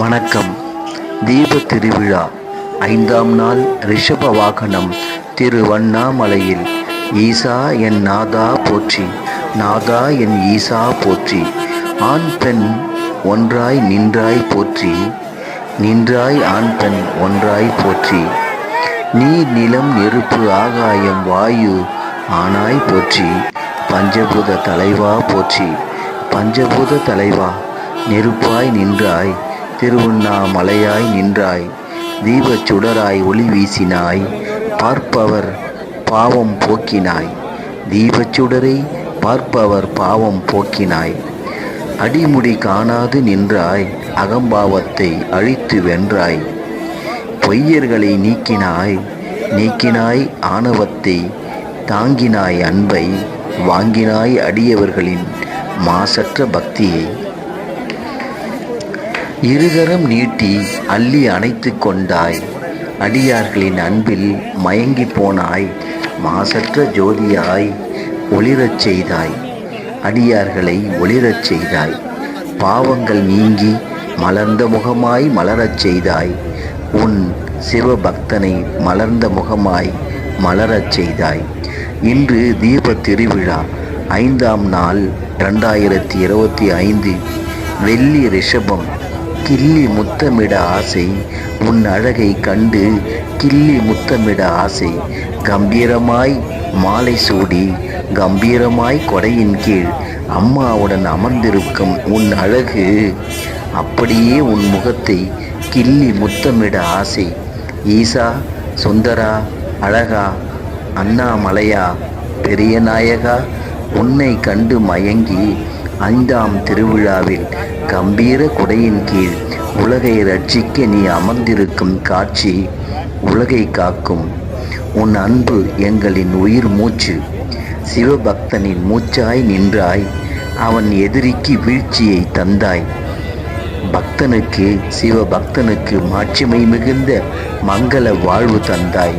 வணக்கம். தீப திருவிழா ஐந்தாம் நாள் ரிஷப வாகனம் திருவண்ணாமலையில். ஈசா என் நாதா போற்றி நாதா என் ஈசா போற்றி. ஆண் பெண் ஒன்றாய் நின்றாய் போற்றி நின்றாய் ஆண் பெண் ஒன்றாய் போற்றி. நீர் நிலம் நெருப்பு ஆகாயம் வாயு ஆனாய் போற்றி பஞ்சபூத தலைவா போற்றி. பஞ்சபூத தலைவா நெருப்பாய் நின்றாய் திருவண்ணாமலையாய் நின்றாய். தீபச் சுடராய் ஒளி வீசினாய். பார்ப்பவர் பாவம் போக்கினாய். தீபச் சுடரை பார்ப்பவர் பாவம் போக்கினாய். அடிமுடி காணாது நின்றாய். அகம்பாவத்தை அழித்து வென்றாய். பொய்யர்களை நீக்கினாய். நீக்கினாய் ஆணவத்தை. தாங்கினாய் அன்பை. வாங்கினாய் அடியவர்களின் மாசற்ற பக்தியை. இருகரம் நீட்டி அள்ளி அணைத்து கொண்டாய். அடியார்களின் அன்பில் மயங்கி போனாய். மாசற்ற ஜோதியாய் ஒளிரச் செய்தாய். அடியார்களை ஒளிரச் செய்தாய். பாவங்கள் நீங்கி மலர்ந்த முகமாய் மலரச் செய்தாய். உன் சிவபக்தனை மலர்ந்த முகமாய் மலரச் செய்தாய். இன்று தீப திருவிழா. ஐந்தாம் நாள் ரெண்டாயிரத்தி இருபத்தி ஐந்து. வெள்ளி ரிஷபம். கிள்ளி முத்தமிட ஆசை உன் அழகை கண்டு கிள்ளி முத்தமிட ஆசை. கம்பீரமாய் மாலை சூடி கம்பீரமாய் கொடையின் கீழ் அம்மாவுடன் அமர்ந்திருக்கும் உன் அழகு அப்படியே உன் முகத்தை கிள்ளி முத்தமிட ஆசை. ஈசா சுந்தரா அழகா அண்ணாமலையா பெரிய நாயகா உன்னை கண்டு மயங்கி ஐந்தாம் திருவிழாவில் கம்பீர குடையின் கீழ் உலகை ரட்சிக்க நீ அமர்ந்திருக்கும் காட்சி உலகை காக்கும். உன் அன்பு எங்களின் உயிர் மூச்சு. சிவபக்தனின் மூச்சாய் நின்றாய். அவன் எதிரிக்கு வீழ்ச்சியை தந்தாய். பக்தனுக்கு சிவபக்தனுக்கு மாட்சிமை மிகுந்த மங்கள வாழ்வு தந்தாய்.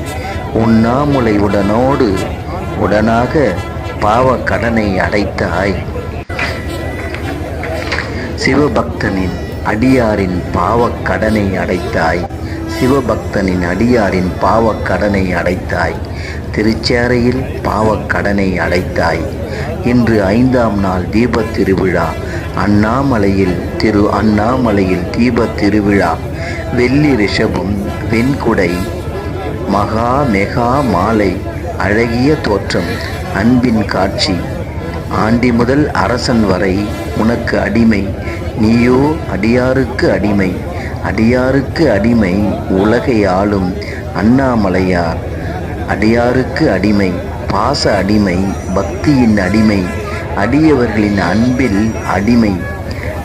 உன்னாமுலை உடனோடு உடனாக பாவ கடனை அடைத்தாய். சிவபக்தனின் அடியாரின் பாவக் கடனை அடைத்தாய். சிவபக்தனின் அடியாரின் பாவக் கடனை அடைத்தாய். திருச்சேரையில் பாவக் கடனை அடைத்தாய். இன்று ஐந்தாம் நாள் தீபத் திருவிழா அண்ணாமலையில் திரு அண்ணாமலையில் தீபத் திருவிழா வெள்ளி ரிஷபம் வெண்குடை மகா மெகா மாலை அழகிய தோற்றம் அன்பின் காட்சி. ஆண்டி முதல் அரசன் வரை உனக்கு அடிமை. நீயோ அடியாருக்கு அடிமை. அடியாருக்கு அடிமை உலகை ஆளும் அண்ணாமலையார். அடியாருக்கு அடிமை பாச அடிமை பக்தியின் அடிமை அடியவர்களின் அன்பில் அடிமை.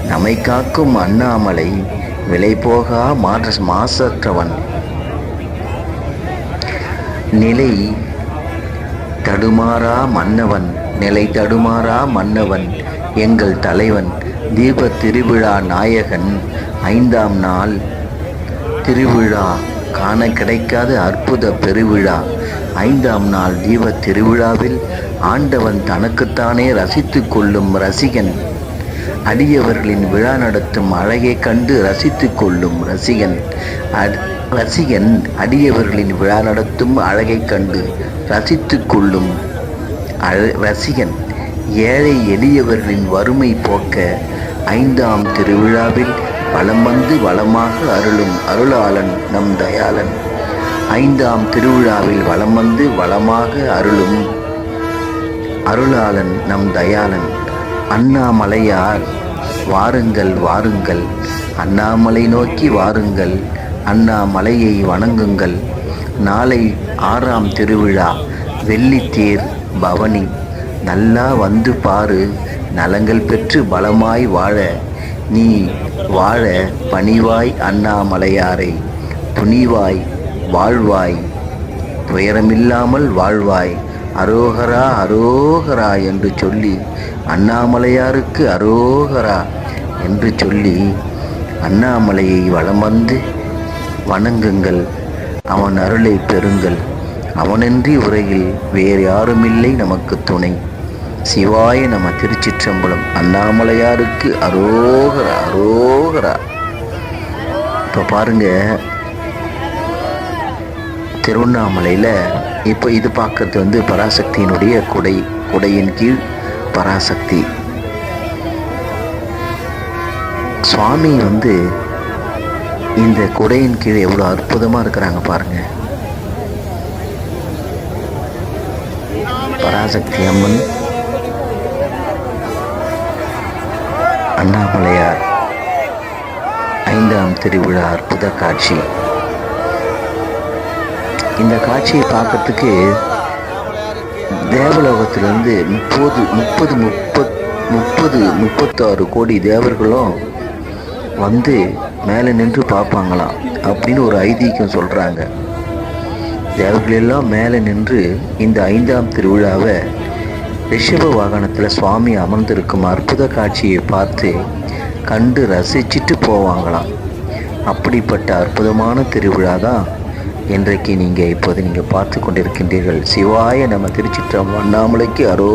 நம்மை காக்கும் அண்ணாமலை விலை போகா மாற்ற மாசற்றவன். நிலை தடுமாறா மன்னவன் நிலை தடுமாறா மன்னவன் எங்கள் தலைவன் தீப திருவிழா நாயகன் ஐந்தாம் நாள் திருவிழா காண கிடைக்காத அற்புத பெருவிழா ஐந்தாம் நாள் தீப திருவிழாவில் ஆண்டவன் தனக்குத்தானே ரசித்து கொள்ளும் ரசிகன் அடியவர்களின் விழா நடத்தும் அழகை கண்டு ரசித்து கொள்ளும் ரசிகன் ரசிகன் அடியவர்களின் விழா நடத்தும் அழகை கண்டு ரசித்து கொள்ளும் ரசிகன் ஏழை எளியவர்களின் வறுமை போக்க ஐந்தாம் திருவிழாவில் வளம் வந்து வளமாக அருளும் அருளாளன் நம் தயாளன். ஐந்தாம் திருவிழாவில் வளம் வந்து வளமாக அருளும் அருளாளன் நம் தயாளன். அண்ணாமலையார் வாருங்கள் வாருங்கள் அண்ணாமலை நோக்கி வாருங்கள் அண்ணாமலையை வணங்குங்கள். நாளை ஆறாம் திருவிழா வெள்ளித்தேர் பவனி. நல்லா வந்து பாரு நலங்கள் பெற்று பலமாய் வாழ. நீ வாழ பணிவாய் அண்ணாமலையாரை. துணிவாய் வாழ்வாய். துயரமில்லாமல் வாழ்வாய். அரோகரா அரோகரா என்று சொல்லி அண்ணாமலையாருக்கு அரோகரா என்று சொல்லி அண்ணாமலையை வளம் வந்து வணங்குங்கள். அவன் அருளை பெறுங்கள். அவனின்றி உரையில் வேறு யாருமில்லை நமக்கு துணை. சிவாய நம திருச்சிற்றம்பலம். அண்ணாமலையாருக்கு அரோகரா அரோகரா. இப்போ பாருங்க திருவண்ணாமலையில் இப்போ இது பார்க்கறது வந்து பராசக்தியினுடைய குடை குடையின் கீழ் பராசக்தி. சுவாமி வந்து இந்த குடையின் கீழே எவ்வளோ அற்புதமாக இருக்கிறாங்க பாருங்க. பராசக்தி அம்மன் அண்ணாமலையார் ஐந்தாம் திருவிழா அற்புத காட்சி. இந்த காட்சியை பார்க்கறதுக்கு தேவலோகத்திலிருந்து முப்பது முப்பது முப்பத் முப்பது முப்பத்தாறு கோடி தேவர்களும் வந்து மேலே நின்று பார்ப்பாங்களாம் அப்படின்னு ஒரு ஐதீகம் சொல்கிறாங்க தேவர்களெல்லாம் மேலே நின்று இந்த ஐந்தாம் திருவிழாவை ரிஷப வாகனத்தில் சுவாமி அமர்ந்திருக்கும் அற்புத காட்சியை பார்த்து கண்டு ரசிச்சிட்டு போவாங்களாம். அப்படிப்பட்ட அற்புதமான திருவிழா தான் இன்றைக்கு நீங்கள் இப்போது நீங்கள் பார்த்து கொண்டிருக்கின்றீர்கள். சிவாய நம்ம திருச்சிற்றம் அண்ணாமலைக்கு அரோ